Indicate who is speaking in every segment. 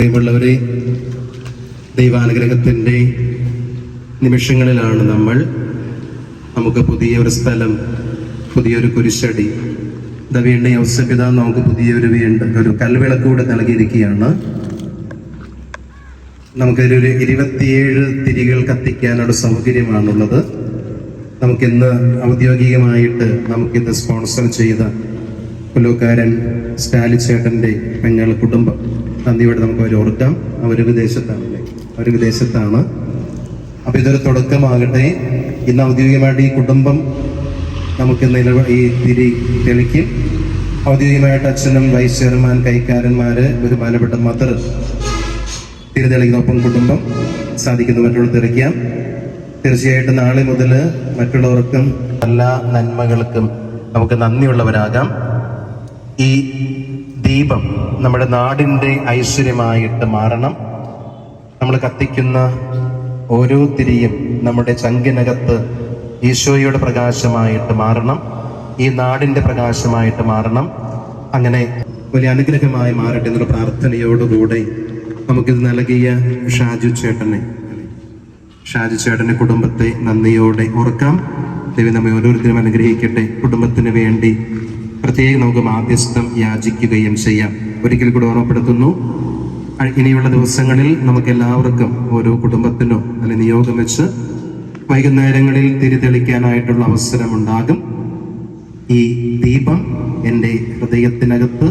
Speaker 1: പ്രിയമുള്ളവരെ ദൈവാനുഗ്രഹത്തിന്റെ നിമിഷങ്ങളിലാണ് നമ്മൾ നമുക്ക് പുതിയൊരു സ്ഥലം പുതിയൊരു കുരിശടി ഇതാ വീണ്ട നമുക്ക് പുതിയൊരു വീണ്ട ഒരു കൽവിളക്കൂടെ നൽകിയിരിക്കുകയാണ്. നമുക്കൊരു ഇരുപത്തിയേഴ് തിരികൾ കത്തിക്കാനുള്ള സൗകര്യമാണുള്ളത്. നമുക്കിന്ന് ഔദ്യോഗികമായിട്ട് നമുക്കിന്ന് സ്പോൺസർ ചെയ്ത പുല്ലൂക്കാരൻ സ്റ്റാലിച്ചേട്ടന്റെ ഞങ്ങൾ കുടുംബം. നന്ദിയോടെ നമുക്ക് അവർ ഓർക്കാം അവർ വിദേശത്താണല്ലേ അവർ വിദേശത്താണ് അപ്പൊ ഇതൊരു തുടക്കമാകട്ടെ. ഇന്ന് ഔദ്യോഗികമായിട്ട് ഈ കുടുംബം നമുക്ക് നിലവ ഈ തിരി തെളിക്കും. ഔദ്യോഗികമായിട്ട് അച്ഛനും വൈസ് ചെയർമാൻ കൈക്കാരന്മാര് ബഹുമാനപ്പെട്ട മദർ തിരുതെളിക്കുന്നൊപ്പം കുടുംബം സാധിക്കുന്നു. മറ്റുള്ള തെളിക്കാം. തീർച്ചയായിട്ടും നാളെ മുതൽ മറ്റുള്ളവർക്കും എല്ലാ നന്മകൾക്കും നമുക്ക് നന്ദിയുള്ളവരാകാം. ഈ ദീപം നമ്മുടെ നാടിന്റെ ഐശ്വര്യമായിട്ട് മാറണം. നമ്മൾ കത്തിക്കുന്ന ഓരോ തിരിയും നമ്മുടെ ചങ്കിനകത്ത് ഈശോയുടെ പ്രകാശമായിട്ട് മാറണം. ഈ നാടിന്റെ പ്രകാശമായിട്ട് മാറണം. അങ്ങനെ വലിയ അനുഗ്രഹമായി മാറട്ടെ എന്നുള്ള പ്രാർത്ഥനയോടുകൂടെ നമുക്കിത് നൽകിയ ഷാജു ചേട്ടനെ ഷാജു ചേട്ടന്റെ കുടുംബത്തെ നന്ദിയോടെ ഓർക്കാം. ദൈവം നമ്മെ ഓരോരുത്തരും അനുഗ്രഹിക്കട്ടെ. കുടുംബത്തിന് വേണ്ടി പ്രത്യേകം നമുക്ക് മാധ്യസ്ഥം യാചിക്കുകയും ചെയ്യാം. ഒരിക്കൽ കൂടി ഓർമ്മപ്പെടുത്തുന്നു ഇനിയുള്ള ദിവസങ്ങളിൽ നമുക്ക് എല്ലാവർക്കും ഓരോ കുടുംബത്തിനോ അല്ലെങ്കിൽ നിയോഗം വെച്ച് വൈകുന്നേരങ്ങളിൽ തിരിതെളിക്കാനായിട്ടുള്ള അവസരമുണ്ടാകും. ഈ ദീപം എന്റെ ഹൃദയത്തിനകത്ത്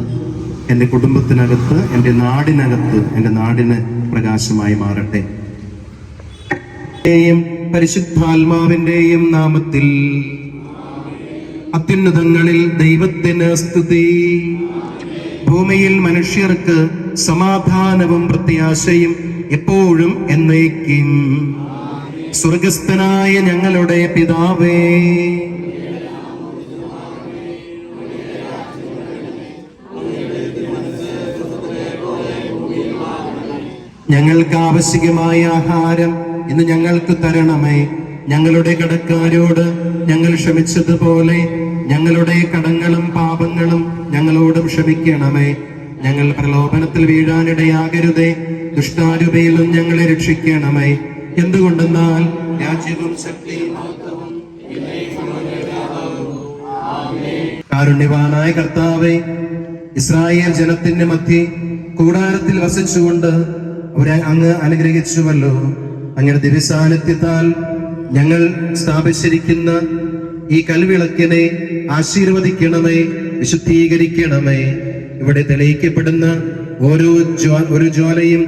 Speaker 1: എന്റെ കുടുംബത്തിനകത്ത് എന്റെ നാടിനകത്ത് എന്റെ നാടിന് പ്രകാശമായി മാറട്ടെ. പരിശുദ്ധാത്മാവിന്റെയും നാമത്തിൽ അത്യുന്നതങ്ങളിൽ ദൈവത്തിന് സ്തുതി. ഭൂമിയിൽ മനുഷ്യർക്ക് സമാധാനവും പ്രത്യാശയും എപ്പോഴും എന്നേക്കും. സ്വർഗസ്ഥനായ ഞങ്ങളുടെ പിതാവേ. ഞങ്ങൾക്ക് ആവശ്യമായ ആഹാരം ഇന്ന് ഞങ്ങൾക്ക് തരണമേ. ഞങ്ങളുടെ കടക്കാരോട് ഞങ്ങൾ ക്ഷമിച്ചതുപോലെ ഞങ്ങളുടെ കടങ്ങളും പാപങ്ങളും ഞങ്ങളോടും ക്ഷമിക്കണമേ. ഞങ്ങൾ പ്രലോഭനത്തിൽ വീഴാനിടയാകരുതേ. ദുഷ്ടാരൂപയിലും ഞങ്ങളെ രക്ഷിക്കണമേ. എന്തുകൊണ്ടെന്നാൽ രാജ്യവും ശക്തിയും കാരുണ്യവാനായ കർത്താവെ ഇസ്രായേൽ ജനത്തിന്റെ മധ്യ കൂടാരത്തിൽ വസിച്ചുകൊണ്ട് അവരെ അങ്ങ് അനുഗ്രഹിച്ചുവല്ലോ. അങ്ങയുടെ ദിവസാന്നിധ്യത്താൽ ഞങ്ങൾ സ്ഥാപിച്ചിരിക്കുന്ന ഈ കൽവിളക്കിനെ ആശീർവദിക്കണമേ വിശുദ്ധീകരിക്കണമേ. ഇവിടെ തെളിയിക്കപ്പെടുന്ന ഓരോ ജ്വാ ഒരു ജ്വാലയും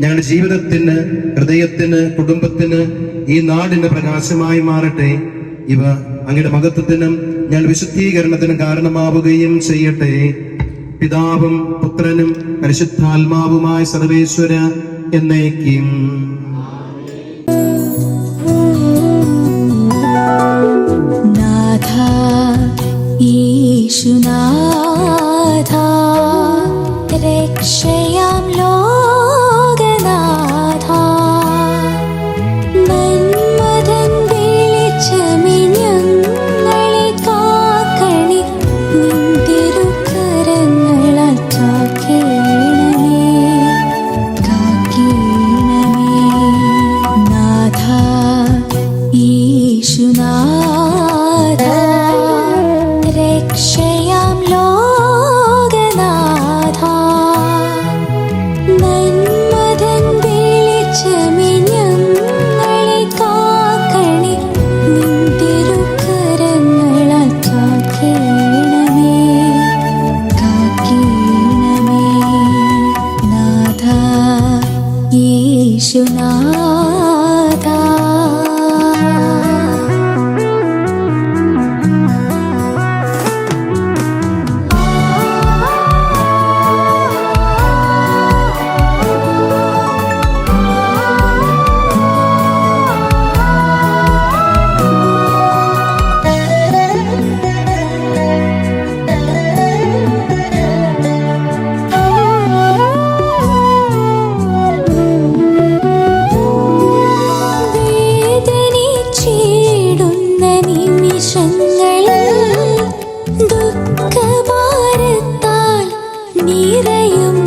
Speaker 1: ഞങ്ങളുടെ ജീവിതത്തിന് ഹൃദയത്തിന് കുടുംബത്തിന് ഈ നാടിന് പ്രകാശമായി മാറട്ടെ. ഇവ അങ്ങയുടെ മഹത്വത്തിനും ഞാൻ വിശുദ്ധീകരണത്തിനും കാരണമാവുകയും ചെയ്യട്ടെ. പിതാവും പുത്രനും പരിശുദ്ധാത്മാവുമായ സർവേശ്വര എന്നേക്കും.
Speaker 2: ईशुनाथा सुनाधा 一首那 நீரையும்